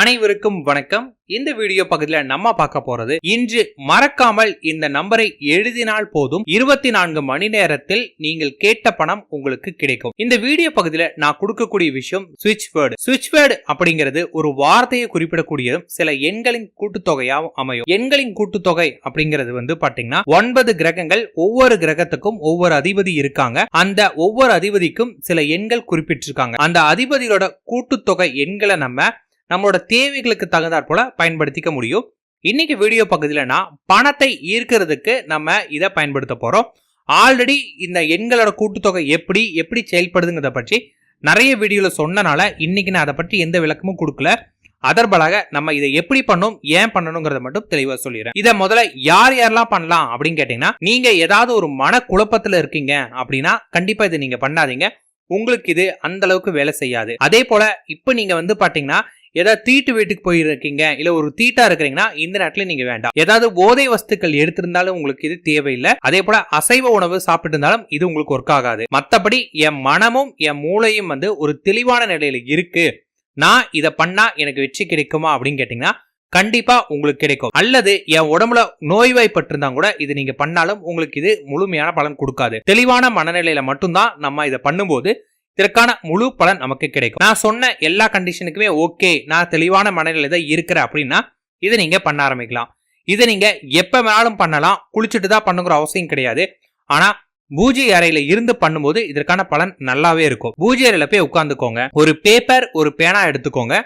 அனைவருக்கும் வணக்கம். இந்த வீடியோ பகுதியில் நம்ம பார்க்க போறது இன்று மறக்காமல் இந்த நம்பரை எழுதினால் போதும். இருபத்தி நான்கு மணி நேரத்தில் நீங்கள் கேட்ட பணம் உங்களுக்கு கிடைக்கும். இந்த வீடியோ பகுதியில் நான் கொடுக்கக்கூடிய விஷயம் சுவிட்ச் வேர்டு சுவிட்ச் வேர்டு அப்படிங்கிறது ஒரு வார்த்தையை குறிப்பிடக்கூடியதும் சில எண்களின் கூட்டுத்தொகையாகவும் அமையும். எண்களின் கூட்டுத்தொகை அப்படிங்கிறது வந்து பாத்தீங்கன்னா ஒன்பது கிரகங்கள் ஒவ்வொரு கிரகத்துக்கும் ஒவ்வொரு அதிபதி இருக்காங்க. அந்த ஒவ்வொரு அதிபதிக்கும் சில எண்கள் குறிப்பிட்டிருக்காங்க. அந்த அதிபதியோட கூட்டுத்தொகை எண்களை நம்ம நம்மளோட தேவைகளுக்கு தகுந்தாற் போல பயன்படுத்திக்க முடியும். இன்னைக்கு வீடியோ பகுதியில் நான் பணத்தை ஈர்க்கிறதுக்கு நம்ம இதை பயன்படுத்த போறோம். ஆல்ரெடி இந்த எண்களோட கூட்டுத்தொகை எப்படி எப்படி செயல்படுதுங்கிறத பற்றி நிறைய வீடியோவில் சொன்னனால இன்னைக்கு நான் அதை பற்றி எந்த விளக்கமும் கொடுக்கல. அதர்பலாக நம்ம இதை எப்படி பண்ணும் ஏன் பண்ணணுங்கிறத மட்டும் தெளிவாக சொல்லிடுறேன். இதை முதல்ல யார் யாரெல்லாம் பண்ணலாம் அப்படின்னு கேட்டிங்கன்னா நீங்க ஏதாவது ஒரு மன குழப்பத்தில் இருக்கீங்க அப்படின்னா கண்டிப்பாக இதை நீங்க பண்ணாதீங்க. உங்களுக்கு இது அந்த அளவுக்கு வேலை செய்யாது. அதே போல இப்போ நீங்கள் வந்து பார்த்தீங்கன்னா ஏதாவது தீட்டு வீட்டுக்கு போயிருக்கீங்க இல்ல ஒரு தீட்டா இருக்கிறீங்கன்னா இந்த நேரத்துல நீங்க வேண்டாம். ஏதாவது போதை வஸ்துக்கள் எடுத்திருந்தாலும் உங்களுக்கு இது தேவையில்லை. அதே போல அசைவ உணவு சாப்பிட்டு இருந்தாலும் இது உங்களுக்கு ஒர்க் ஆகாது. மத்தபடி என் மனமும் என் மூளையும் வந்து ஒரு தெளிவான நிலையில இருக்கு. நான் இதை பண்ணா எனக்கு வெற்றி கிடைக்குமா அப்படின்னு கேட்டீங்கன்னா கண்டிப்பா உங்களுக்கு கிடைக்கும். அல்லது என் உடம்புல நோய்வாய்ப்பட்டிருந்தா கூட இது நீங்க பண்ணாலும் உங்களுக்கு இது முழுமையான பலன் கொடுக்காது. தெளிவான மனநிலையில மட்டும்தான் நம்ம இதை பண்ணும்போது இதற்கான முழு பலன் நமக்கு கிடைக்கும். நான் சொன்ன எல்லா கண்டிஷனுக்குமே ஓகே நான் தெளிவான மனநிலை தான் இருக்கிறேன் அப்படின்னா இதை நீங்கள் பண்ண ஆரம்பிக்கலாம். இதை நீங்கள் எப்போ வேணாலும் பண்ணலாம். குளிச்சுட்டு தான் பண்ணுங்கிற அவசியம் கிடையாது. ஆனால் பூஜை அறையில இருந்து பண்ணும்போது இதற்கான பலன் நல்லாவே இருக்கும். பூஜை அறையில போய் உட்காந்துக்கோங்க. ஒரு பேப்பர் ஒரு பேனா எடுத்துக்கோங்க.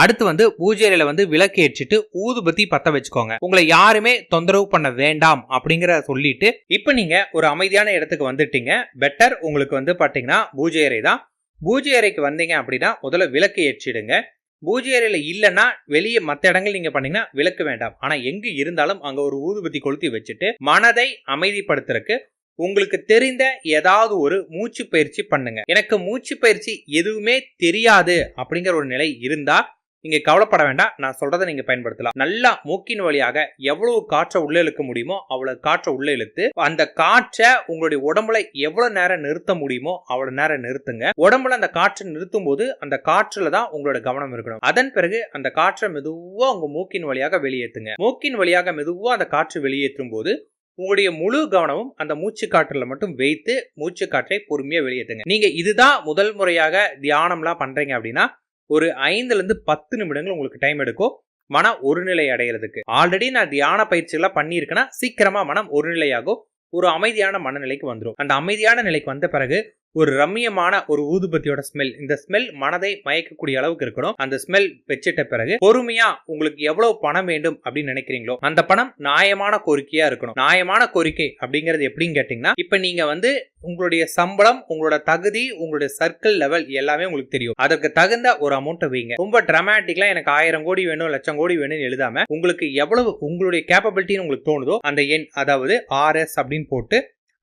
அடுத்து வந்து பூஜை அறையில வந்து விளக்கு ஏற்றிட்டு ஊதுபத்தி பத்த வச்சுக்கோங்க. உங்களை யாருமே தொந்தரவு பண்ண வேண்டாம் அப்படிங்கிற சொல்லிட்டு இப்போ நீங்க ஒரு அமைதியான இடத்துக்கு வந்துட்டீங்க. பெட்டர் உங்களுக்கு வந்து பாத்தீங்கன்னா பூஜை அறை தான். பூஜை அறைக்கு வந்தீங்க அப்படின்னா முதல்ல விளக்கு ஏற்றிடுங்க. பூஜை அறையில இல்லைன்னா வெளியே மற்ற இடங்கள் நீங்க பண்ணீங்கன்னா விளக்கு வேண்டாம். ஆனா எங்கே இருந்தாலும் அங்க ஒரு ஊதுபத்தி கொளுத்தி வச்சுட்டு மனதை அமைதிப்படுத்துறதுக்கு உங்களுக்கு தெரிந்த ஏதாவது ஒரு மூச்சு பயிற்சி பண்ணுங்க. எனக்கு மூச்சு பயிற்சி எதுவுமே தெரியாது அப்படிங்கிற ஒரு நிலை இருந்தா நீங்க கவலைப்பட வேண்டாம். நான் சொல்றதை நீங்க பயன்படுத்தலாம். நல்லா மூக்கின் வழியாக எவ்வளவு காற்றை உள்ள இழுக்க முடியுமோ அவ்வளவு காற்றை உள்ள இழுத்து அந்த காற்றை உங்களுடைய உடம்புல எவ்வளவு நேரம் நிறுத்த முடியுமோ அவ்வளவு நேரம் நிறுத்துங்க. உடம்புல அந்த காற்றை நிறுத்தும் போது அந்த காற்றுல தான் உங்களோட கவனம் இருக்கணும். அதன் பிறகு அந்த காற்றை மெதுவா உங்க மூக்கின் வழியாக வெளியேற்றுங்க மூக்கின் வழியாக மெதுவா அந்த காற்று வெளியேற்றும் போது உங்களுடைய முழு கவனமும் அந்த மூச்சு காற்றுல மட்டும் வைத்து மூச்சு காற்றை பொறுமையா வெளியேற்றுங்க நீங்க இதுதான் முதல் முறையாக தியானம்லாம் பண்றீங்க அப்படின்னா ஒரு ஐந்துல இருந்து பத்து நிமிடங்கள் உங்களுக்கு டைம் எடுக்கும். மனம் ஒருநிலை அடைகிறதுக்கு ஆல்ரெடி நான் தியான பயிற்சிகள்லாம் பண்ணியிருக்கேன்னா சீக்கிரமா மனம் ஒருநிலையாகும். ஒரு அமைதியான மனநிலைக்கு வந்துடும் அந்த அமைதியான நிலைக்கு வந்த பிறகு ஒரு ரம்மியமான ஒரு ஊதுபத்தியோட ஸ்மெல் இந்த ஸ்மெல் மனதை மயக்கக்கூடிய அளவுக்கு இருக்கணும். அந்த ஸ்மெல் வச்சிட்ட பிறகு பொறுமையா உங்களுக்கு எவ்வளவு பணம் வேண்டும் அப்படின்னு நினைக்கிறீங்களோ அந்த பணம் நியாயமான கோரிக்கையா இருக்கணும். நியாயமான கோரிக்கை அப்படிங்கிறது எப்படின்னு கேட்டீங்கன்னா இப்ப நீங்க வந்து உங்களுடைய சம்பளம் உங்களோட தகுதி உங்களுடைய சர்க்கிள் லெவல் எல்லாமே உங்களுக்கு தெரியும். அதற்கு தகுந்த ஒரு அமௌண்ட்டை வைங்க. ரொம்ப டிராமட்டிக்கலா எனக்கு ஆயிரம் கோடி வேணும் லட்சம் கோடி வேணும்னு எழுதாம உங்களுக்கு எவ்வளவு உங்களுடைய கேப்பபிலிட்டின்னு உங்களுக்கு தோணுதோ அந்த எண் அதாவது ஆர்எஸ் அப்படின்னு போட்டு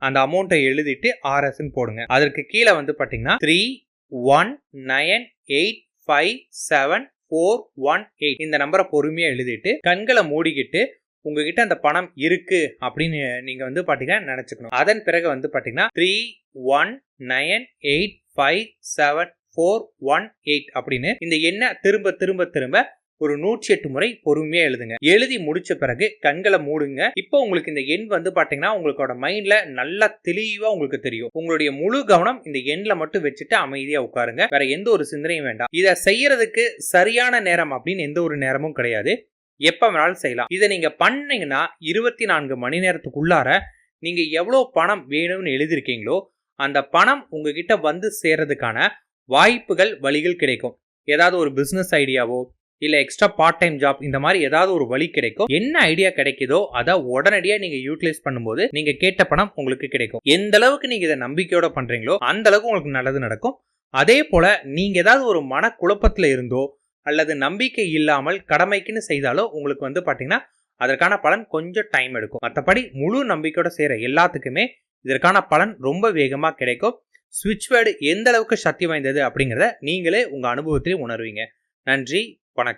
அந்த அமௌண்ட்டை எழுதிட்டு ஆர்எஸ்ன்னு போடுங்க. அதற்கு கீழே வந்து பார்த்தீங்கன்னா three one nine eight five seven four one eight இந்த நம்பரை பொறுமையாக எழுதிட்டு கண்களை மூடிக்கிட்டு உங்ககிட்ட அந்த பணம் இருக்கு அப்படின்னு நீங்க வந்து பாத்தீங்கன்னா நினைச்சுக்கணும். அதன் பிறகு வந்து பாத்தீங்கன்னா three one nine eight five seven four one eight அப்படின்னு இந்த எண்ணை திரும்ப திரும்ப திரும்ப ஒரு நூற்றி எட்டு முறை பொறுமையா எழுதுங்க. எழுதி முடிச்ச பிறகு கண்களை மூடுங்க. இப்போ உங்களுக்கு இந்த எண் வந்து பாத்தீங்கன்னா உங்களோட மைண்ட்ல நல்லா தெளிவா உங்களுக்கு தெரியும். உங்களுடைய முழு கவனம் இந்த எண்ல மட்டும் வச்சுட்டு அமைதியா உட்காருங்க. வேற எந்த ஒரு சிந்தனையும் வேண்டாம். இதை செய்யறதுக்கு சரியான நேரம் அப்படின்னு எந்த ஒரு நேரமும் கிடையாது. எப்ப வேணாலும் செய்யலாம். இதை நீங்க பண்ணீங்கன்னா இருபத்தி நான்கு மணி நேரத்துக்குள்ளார நீங்க எவ்வளவு பணம் வேணும்னு எழுதியிருக்கீங்களோ அந்த பணம் உங்ககிட்ட வந்து சேர்றதுக்கான வாய்ப்புகள் வழிகள் கிடைக்கும். ஏதாவது ஒரு பிசினஸ் ஐடியாவோ இல்லை எக்ஸ்ட்ரா பார்ட் டைம் ஜாப் இந்த மாதிரி ஏதாவது ஒரு வழி கிடைக்கும். என்ன ஐடியா கிடைக்குதோ அதை உடனடியாக நீங்கள் யூட்டிலைஸ் பண்ணும்போது நீங்கள் கேட்ட பணம் உங்களுக்கு கிடைக்கும். எந்த அளவுக்கு நீங்கள் இதை நம்பிக்கையோட பண்ணுறீங்களோ அந்த அளவுக்கு உங்களுக்கு நல்லது நடக்கும். அதே போல் நீங்கள் ஏதாவது ஒரு மனக்குழப்பத்தில் இருந்தோ அல்லது நம்பிக்கை இல்லாமல் கடமைக்குன்னு செய்தாலோ உங்களுக்கு வந்து பார்த்தீங்கன்னா அதற்கான பலன் கொஞ்சம் டைம் எடுக்கும். மற்றபடி முழு நம்பிக்கையோட செய்கிற எல்லாத்துக்குமே இதற்கான பலன் ரொம்ப வேகமாக கிடைக்கும். சுவிட்ச் வேர்டு எந்த அளவுக்கு சக்தி வாய்ந்தது அப்படிங்கிறத நீங்களே உங்கள் அனுபவத்திலே உணர்வீங்க. நன்றி. வணக்கம்